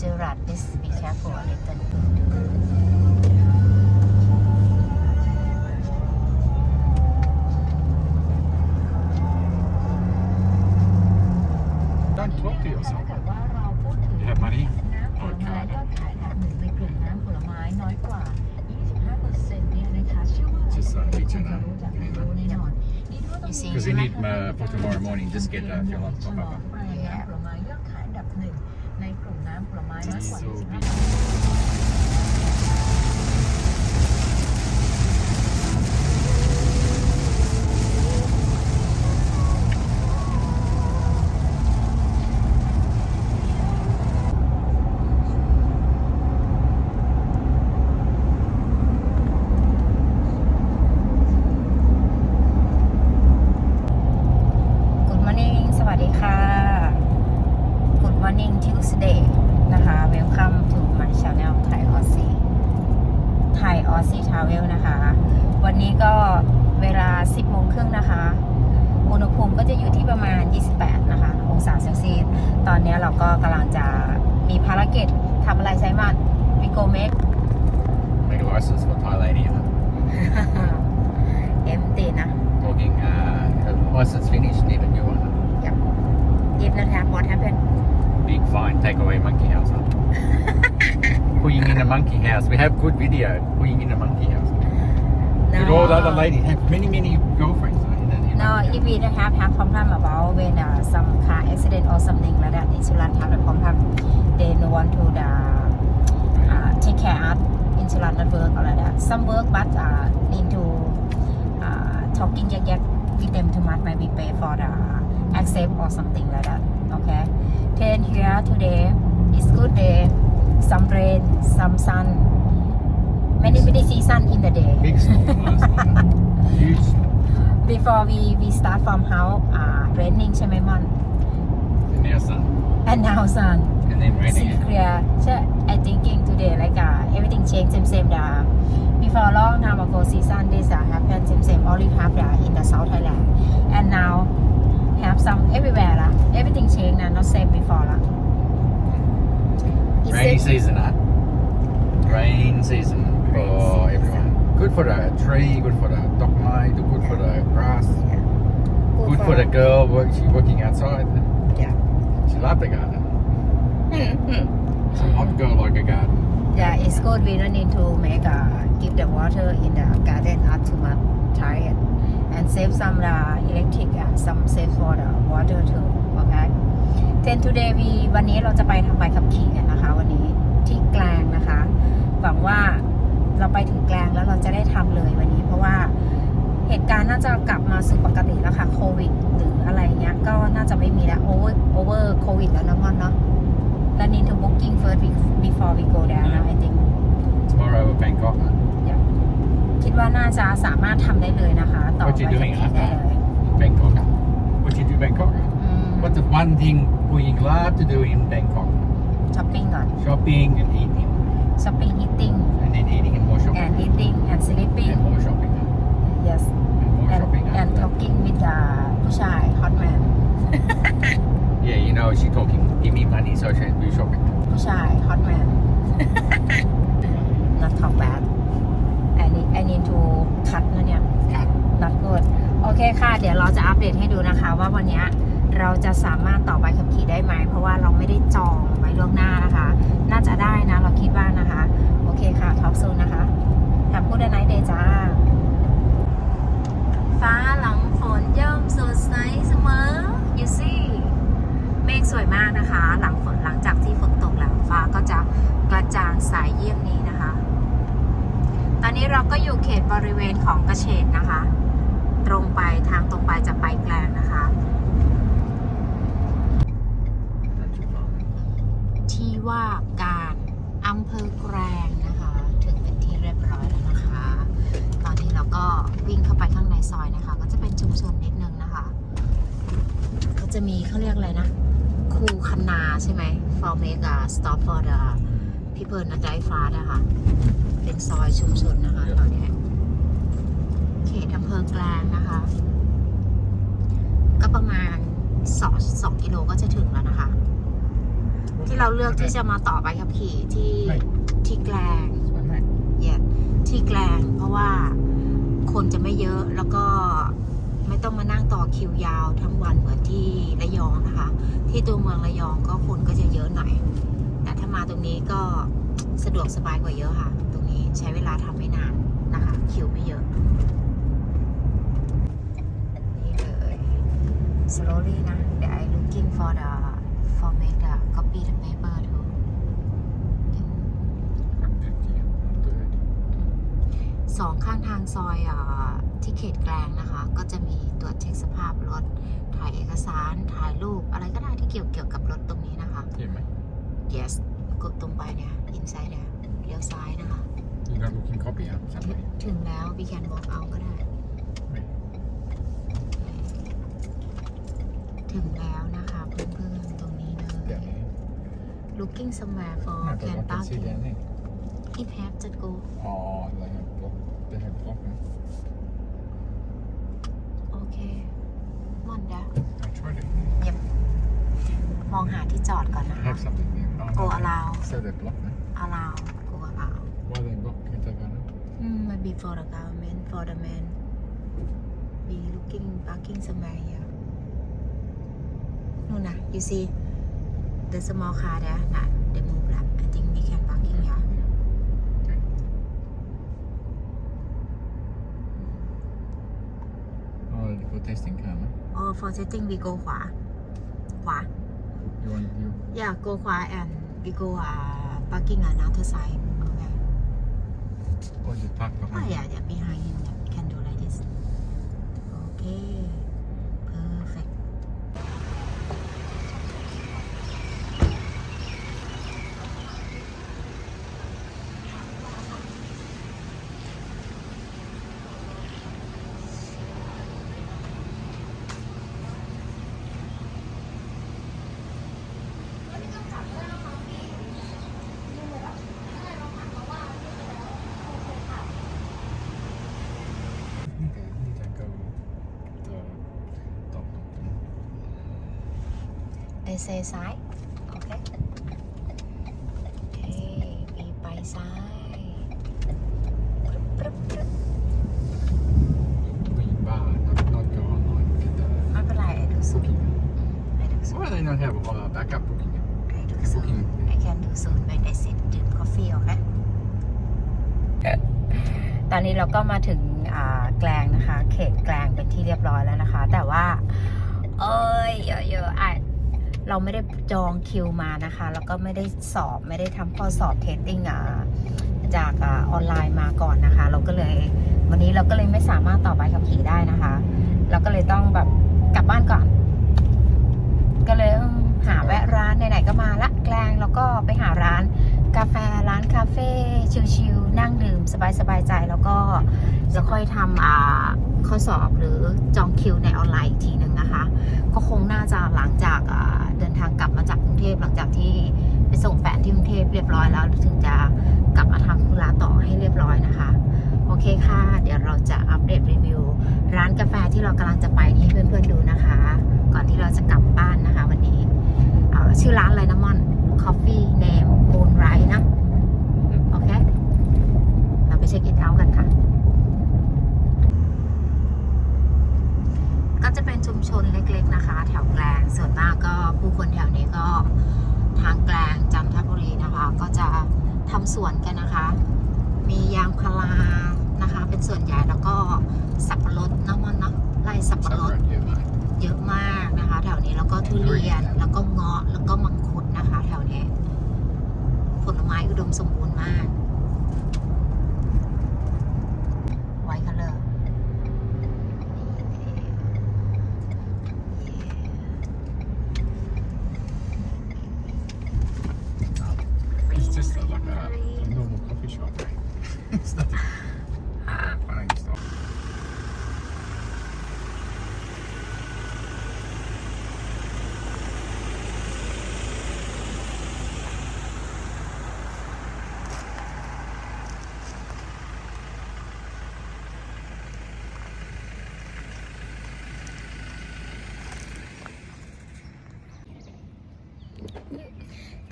dangerous please be careful a little Don't talk to yourself. แต่ว่าเราพูดถึง You have money? น้ำผลไม้ยอดขายอันดับหนึ่งในกลุ่มน้ำผลไม้น้อยกว่า 25%เนี่ยนะคะเชื่อว่า Just, uh, หลายๆคน picture จะ now. รู้จักรู้แน่นอนนี่ถือว่าต้อง You see, Because you need uh, for tomorrow morning, just get uh, fill up ฉ top ลอง up. แบรนด์น้ำผลไม้ยอด น้ำผลไม้มากกว่า prices for Thailand here. Empty, nah. Talking, uh, um, the license finished, need a new one. Yep. If not have what happened? Big fine, take away monkey house. Huh? Putting in a monkey house. We have good video. Putting in a monkey house. No. With all the other ladies have many, many girlfriends. No, if we don't have have problem about when uh, some car accident or something like that, insurance have a problem, they no want to the insurance not work or like that. Some work but uh, need to uh, talking yak yak with them too much maybe pay for the accept or something like that. Okay. Then here today is good day. Some rain, some sun. Many many season in the day. Big storm last night. Huge storm. before we we start from house uh raining ใช่ไหมมอน And now sun. and now sun And then raining. see clear ใช่ I thinking today like uh, everything change same same the before long time ago season this uh, happen same same only have the in the south Thailand and now have some everywhere lah everything change na not same before lah It's Rainy same- season, huh? Rain season for Rain season. everyone. Good for the tree, good for the dog good for the grass, good for the girl work, she working outside. Yeah. She loved the garden. Some hot girl like a garden. Yeah, it's good. We don't need to make uh, give the water in the garden not too much tired and save some uh, electric and some save for the water too. Okay. Then today we วันนี้เราจะไปทำใบขับขี่กันนะคะ วันนี้ที่แกลงนะคะหวังว่าเราไปถึงแกลงแล้วเราจะได้ทำเลยวันนี้ เพราะว่าเหตุการณ์น่าจะกลับมาสู่ปกติแล้วค่ะโควิด หรืออะไรเงี้ยก็น่าจะไม่มีแล้ว over over โควิดแล้วนะพ่อเนาะ แล้ว need to booking first before we go there นะ I think Tomorrow Bangkok. huh? คิดว่าน่าจะสามารถทำได้เลยนะคะ ต่อ What ไป you doing ขับขี่ได้เลย Bangkok. huh? What you do Bangkok? huh? อืม What's the one thing we love to do in Bangkok? ช้อปปิ้งก่อน Shopping and eating. ช้อปปิ้ง eating And then eating and more shopping. and eating and sleeping And more shopping. huh? yes And more and shopping. and after that. talking with the ผู้ชาย hot man Yeah, you know, she talking, give me money so she can do shopping. ผู้ชาย hot man not talk bad I need I need to cut นะเนี่ย Cut. not good โอเคค่ะ เดี๋ยวเราจะอัปเด ตให้ดูนะคะ ว่าวันนี้เราจะสามารถต่อใบขับขี่ได้ไหม เพราะว่าเราไม่ได้จองไว้ล่วงหน้านะคะ น่าจะได้นะเราคิดว่านะคะท็อปซูนนะคะทำพูดได้ไนเดจ้า ฟ้าหลังฝนย่อมสดใสเสมอ you see เมฆสวยมากนะคะ หลังฝนหลังจากที่ฝนตกแล้วฟ้าก็จะกระจ่างใสยเยี่ยมนี้นะคะ ตอนนี้เราก็อยู่เขตบริเวณของกระเฉดนะคะ ตรงไปทางตรงไปจะไปแกลงนะคะ Not too far. ที่ ว่าการอำเภอแกลงนะคะ ถึงเป็นที่เรียบร้อยแล้วนะคะ ตอนนี้เราก็วิ่งเข้าไปข้างในซอยนะคะ ก็จะเป็นชุมชนนิดนึงนะคะก็จะมีเขาเรียกอะไรนะคูคนาใช่ไหม for make a stop for the people not die far นะคะเป็นซอยชุมชนนะคะตอนนี้เขตอำเภอแกลงนะคะ ก็ประมาณสองสองกิโลก็จะถึง ที่เราเลือกที่จะมาต่อไปขับขี่ที่ไม่ที่แกลงสวยมากเยที่แกลงเพราะว่าคนจะไม่เยอะแล้วก็ไม่ต้องมานั่งต่อคิวยาวทั้งวันเหมือนที่ระยองนะคะ ที่ตัวเมืองระยองก็คนก็จะเยอะหน่อย แต่ถ้ามาตรงนี้ก็สะดวกสบายกว่าเยอะค่ะ ตรงนี้ใช้เวลาทำไม่นานนะคะ คิวไม่เยอะ นี่เลย slowly นะเดี๋ยว I looking for the format the copy the paper too สองข้างทางซอยอ่าที่เขตแกลงนะคะ ก็จะมีตรวจเช็คสภาพรถ ถ่ายเอกสาร ถ่ายรูป อะไรก็ได้ที่เกี่ยวเกี่ยวกับรถตรงนี้นะคะ เห็นไหม yes กดตรงไปเนี่ย inside เนี่ยเลี้ยวซ้ายนะคะ You're not looking copy อะสักหน่อยถึงแล้ว we can walk out ก็ได้ ถึงแล้วนะคะเพื่อนๆ ตรงนี้เล เดี๋ยวย นี้ looking somewhere for น่าจะ can ว่าเป็นสี parking แดงนี่ if have จะ go อ๋ออะไรครับบล็อกได้ให้บล็อกนะโอเคมอนดะ I tried it มองหาที่จอดก่อนนะคะ have something there oh, Go no, they- allow so they block นะ allow go allow why they block กิจการนะ Hmm, maybe for the government, for the man. Be looking parking somewhere here. No, nah, you see the small car there. Nah, they move lah. I think we can parking here. oh for testing car นะ Oh, for setting we go ขวาขวา you want you Yeah, go ขวา and we go uh, parking on another side. Okay. or you park Oh behind yeah, yeah, behind him. Yeah, we can do like this. Okay. Perfect. นี่แต่นี่แต่ก็เอ่อตอบตอบตรง They say ซ้าย โอเค โอเคมีไปซ้ายปรึ๊บปรึ๊บปรึ๊บผู้หญิงบ้า not not go online get the ไม่เป็นไรไอ้ดูสูง booking ไอ้ดูสูง why do they not have uh, backup booking ไอ้ดู Cái สูง booking ไอ้ can ดูสูงไปได้สิดื่มกาแฟโอเคตอนนี้เราก็มาถึงอ่าแกลงนะคะ เขตแกลงเป็นที่เรียบร้อยแล้วนะคะ แต่ว่า เอ้ยเยอะๆอะ เราไม่ได้จองคิวมานะคะ แล้วก็ไม่ได้สอบไม่ได้ทำข้อสอบเทสติ้งจากออนไลน์มาก่อนนะคะ เราก็เลยวันนี้เราก็เลยไม่สามารถต่อใบขับขี่ได้นะคะ เราก็เลยต้องแบบกลับบ้านก่อน ก็เลยหาแวะร้านไหนๆก็มาละแกลงแล้วก็ไปหาร้านกาแฟร้านคาเฟ่ชิลๆนั่งดื่มสบายๆใจแล้วก็จะค่อยทำข้อสอบหรือจองคิวในออนไลน์อีกทีหนึ่งนะคะ ก็คงน่าจะหลังจากอ่า เดินทางกลับมาจากกรุงเทพหลังจากที่ไปส่งแฟนที่กรุงเทพเรียบร้อยแล้วถึงจะกลับมาทำธุระต่อให้เรียบร้อยนะคะ โอเคค่ะ เดี๋ยวเราจะอัปเดตรีวิว ร้านกาแฟที่เรากำลังจะไปนี่ให้เพื่อนๆดูนะคะ ก่อนที่เราจะกลับบ้านนะคะ วันนี้ชื่อร้านอะไรนะมอน Coffee Name Moonrise นะโอเคเราไปเช็คอินเอาท์กันค่ะ ก็จะเป็นชุมชนเล็กๆนะคะ แถวแกลงส่วนมากก็ผู้คนแถวนี้ก็ทางแกลงจันทบุรีนะคะ ก็จะทำสวนกันนะคะ มียางพารานะคะ เป็นส่วนใหญ่แล้วก็สับปะรดน้ำมันเนาะไร่สับปะรดเยอะมากเยอะมากนะคะ แถวนี้แล้วก็ทุเรียนแล้วก็เงาะแล้วก็มังคุดนะคะ แถวนี้ผลไม้อุดมสมบูรณ์มาก it's nothing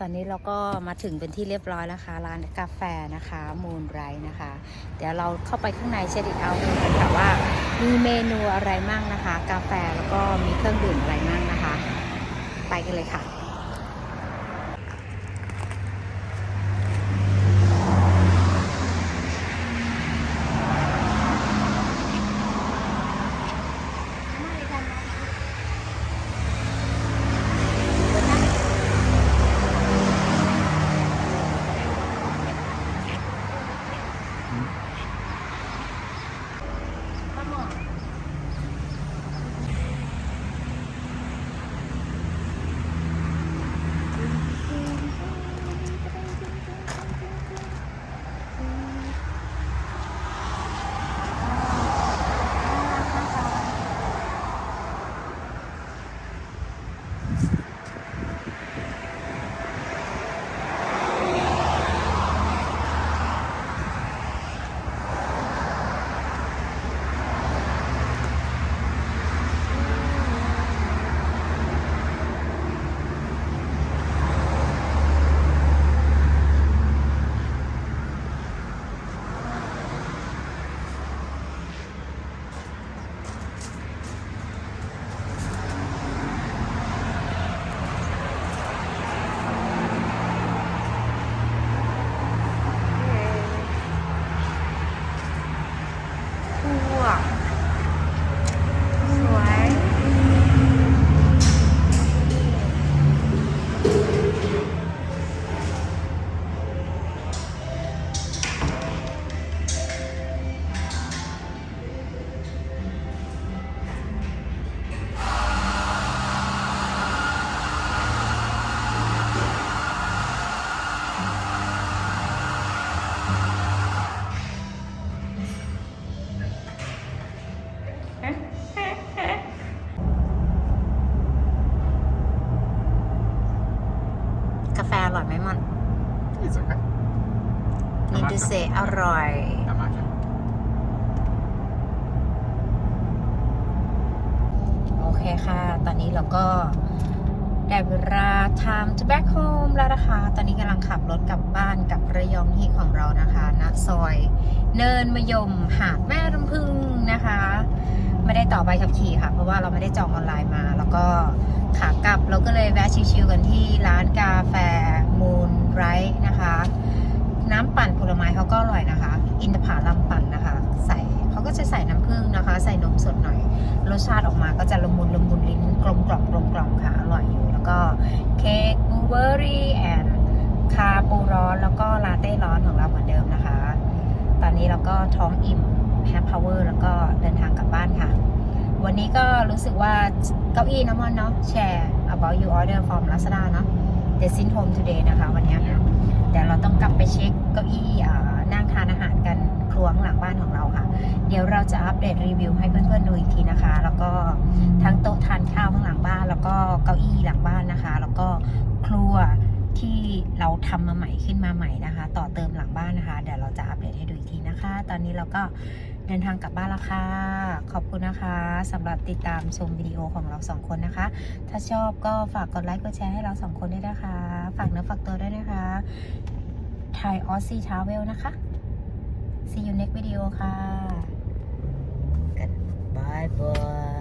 ตอนนี้เราก็มาถึงเป็นที่เรียบร้อยนะคะ ร้านกาแฟนะคะมูนไรนะคะ เดี๋ยวเราเข้าไปข้างในเช็คอีกเอาดูกันค่ะว่ามีเมนูอะไรมั่งนะคะ กาแฟแล้วก็มีเครื่องดื่มอะไรมั่งนะคะ ไปกันเลยค่ะ อร่อยไหมมัน It's okay. นี่ดูเซอร่อย How much? โอเคค่ะ ตอนนี้เราก็ได้เวลา time to back home แล้วนะคะ ตอนนี้กำลังขับรถกลับบ้านกับระยองฮีของเรานะคะณซอย เนินมะยมหาดแม่ลำพึงนะคะ ไม่ได้ต่อใบขับขี่ค่ะ เพราะว่าเราไม่ได้จองออนไลน์มา แล้วก็ขากลับเราก็เลยแวะชิลๆกันที่ร้านกาแฟมูน ไรท์นะคะ น้ำปั่นผลไม้เขาก็อร่อยนะคะ อินทผลัมปั่นนะคะ ใส่เขาก็จะใส่น้ำผึ้งนะคะ ใส่นมสดหน่อย รสชาติออกมาก็จะละมุนละมุนลิ้นกลมกล่อมกลมกล่อมค่ะ อร่อยอยู่ แล้วก็เค้กบลูเบอร์รี่แอนคาปูร้อน แล้วก็ลาเต้ร้อนของเราเหมือนเดิมนะคะ ตอนนี้เราก็ท้องอิ่มแฮปพาวเวอร์แล้วก็เดินทางกลับบ้านค่ะ วันนี้ก็รู้สึกว่าเก้าอี้น้ำมันเนาะแชร์ about you order from Lazada เนาะ The Sin Home Today นะคะวันนี้ย Yeah. เดี๋ยวเราต้องกลับไปเช็คเก้าอี้นั่งทานอาหารกันครัวข้างหลังบ้านของเราค่ะ เดี๋ยวเราจะอัปเดตรีวิวให้เพื่อนๆดูอีกทีนะคะ แล้วก็ทั้งโต๊ะทานข้าวข้างหลังบ้าน แล้วก็เก้าอี้หลังบ้านนะคะ แล้วก็ครัวที่เราทำมาใหม่ขึ้นมาใหม่นะคะ ต่อเติมหลังบ้านนะคะ เดี๋ยวเราจะอัปเดตให้ดูอีกทีนะคะ ตอนนี้เราก็ เดินทางกลับบ้านละค่ะ ขอบคุณนะคะสำหรับติดตามชมวิดีโอของเราสองคนนะคะ ถ้าชอบก็ฝากกดไลค์กดแชร์ให้เราสองคนด้วยนะคะ ฝากเนื้อฝากตัวด้วยนะคะไทยออสซี่ทราเวลนะคะ see you next video ค่ะกันบายบาย